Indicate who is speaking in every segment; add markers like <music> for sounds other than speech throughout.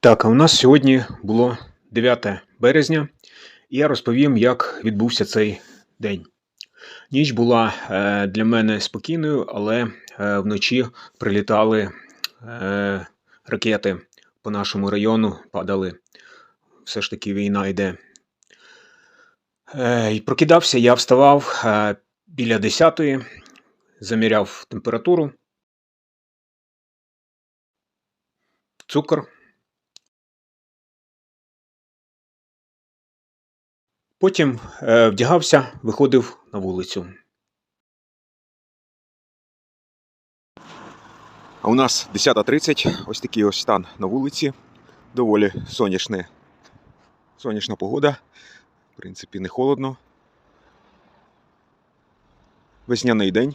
Speaker 1: Так, у нас сьогодні було 9 березня, і я розповім, як відбувся цей день. Ніч була е, для мене спокійною, але е, вночі прилітали е, ракети по нашому району, падали. Все ж таки війна йде. І прокидався, я вставав біля 10-ї, заміряв температуру, цукор. Потім е, вдягався, виходив на вулицю.
Speaker 2: А у нас 10.30, ось такий ось стан на вулиці. Доволі сонячне, сонячна погода. В принципі, не холодно. Весняний день.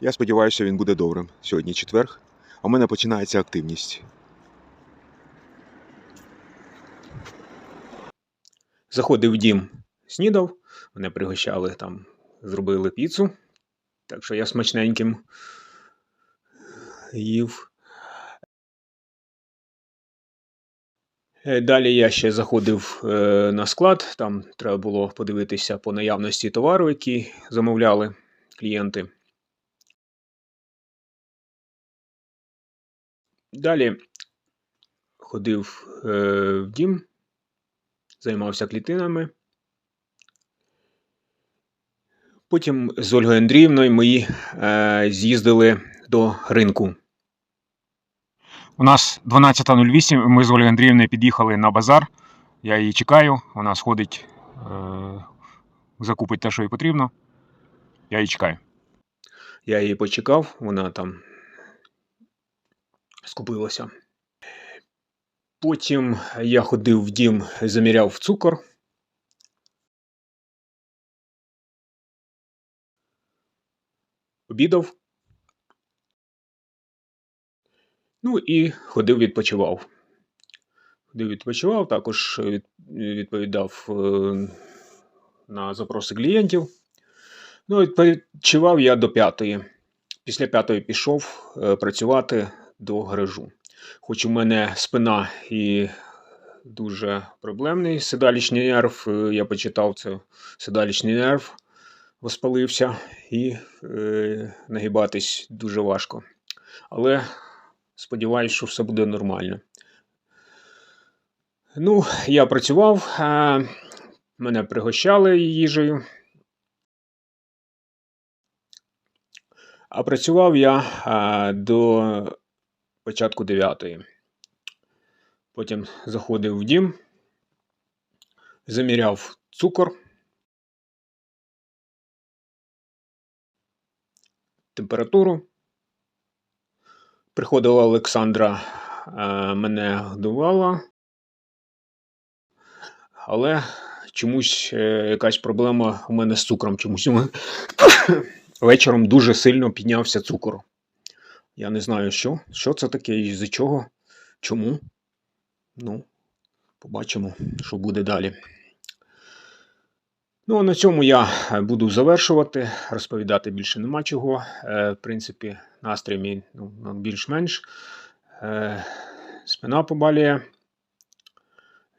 Speaker 2: Я сподіваюся, він буде добрим. Сьогодні четверг, а в мене починається активність.
Speaker 1: Заходив в дім, снідав, мене пригощали там, зробили піцу. Так що я смачненьким їв. Е, Далі я ще заходив е, на склад, там треба було подивитися по наявності товару, який замовляли клієнти. Далі ходив е, в дім, займався клітинами. Потім з Ольгою Андріївною ми е, з'їздили до ринку.
Speaker 3: У нас 12.08, ми з Ольгою Андріївною під'їхали на базар. Я її чекаю, вона сходить, е- закупить те, що їй потрібно. Я її чекаю.
Speaker 1: Я її почекав, вона там скупилася. Потім я ходив в дім, заміряв цукор. Обідав. Ну і ходив відпочивав. Ходив відпочивав, також відповідав е, на запроси клієнтів. Ну, відпочивав я до п'ятої. Після п'ятої пішов е, працювати до гаражу. Хоч у мене спина і дуже проблемний седалічний нерв, е, я почитав це седалічний нерв, воспалився і е, нагибатись дуже важко. Але сподіваюся, що все буде нормально. Ну, я працював, мене пригощали їжею. А працював я до початку 9. Потім заходив в дім, заміряв цукор, температуру. Приходила Олександра, мене годувала, але чомусь е, якась проблема у мене з цукром. Чомусь <coughs> вечором дуже сильно піднявся цукор. Я не знаю, що. Що це таке і з чого, чому. Ну, побачимо, що буде далі. Ну, а на цьому я е, буду завершувати. Розповідати більше нема чого. Е, в принципі, настрій мій ну, більш-менш. Е, спина побалює.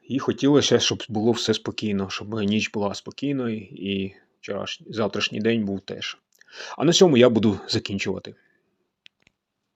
Speaker 1: І хотілося, щоб було все спокійно, щоб ніч була спокійною і вчорашній, завтрашній день був теж. А на цьому я буду закінчувати.